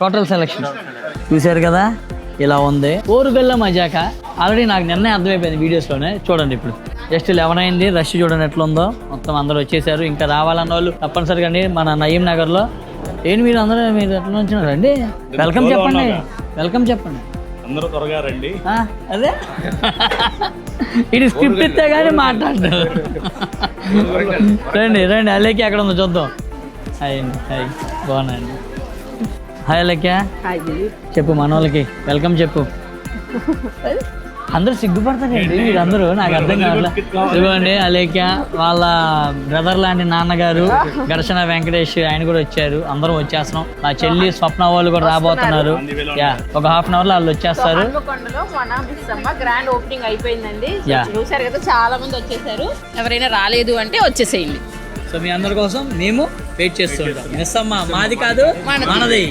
Total selection. చూశారు కదా? ఇలా ఉంది. ఊరు బెల్ల మజాక. ఆల్రెడీ నాకు నిన్నే అర్థమైపోయింది వీడియోస్లోనే. చూడండి ఇప్పుడు. జస్ట్ లెవెన్ అయింది రష్ చూడండి ఎట్లా ఉందో మొత్తం అందరూ వచ్చేసారు. ఇంకా రావాలన్న వాళ్ళు తప్పనిసరిగా అండి మన నయీం నగర్లో. ఏంటి మీరు అందరూ? మీరు ఎట్లా నుంచి రండి. వెల్కమ్ చెప్పండి. వెల్కమ్ చెప్పండి. అందరూ త్వరగా రండి. అదే? ఇది స్క్రిప్ట్ ఇస్తే కానీ మాట్లాడతారు రండి రండి. అలేకి ఎక్కడ ఉందో చూద్దాం. హాయ్ అండి హాయ్. బాగున్నాయండి హాయ్ అలేక్య. చెప్పు మన వాళ్ళకి వెల్కమ్ చెప్పు. అందరూ సిగ్గుపడతారండి మీరందరూ. నాకు అర్థం కావట్లే. ఇదిగోండి అలేఖ్య వాళ్ళ బ్రదర్ లాంటి నాన్నగారు ఘర్షణ వెంకటేష్ ఆయన కూడా వచ్చారు. అందరం వచ్చేస్తున్నాం. నా చెల్లి స్వప్న వాళ్ళు కూడా రాబోతున్నారు. యా ఒక హాఫ్ అన్ అవర్లో వాళ్ళు వచ్చేస్తారు. గ్రాండ్ ఓపెనింగ్ అయిపోయిందండి. చూసారు కదా చాలా మంది వచ్చేసారు. ఎవరైనా రాలేదు అంటే వచ్చేసేయండి. సో మీ అందరి కోసం మేము వెయిట్ చేస్తుంటాం మిస్ అమ్మ మాది కాదు మనది.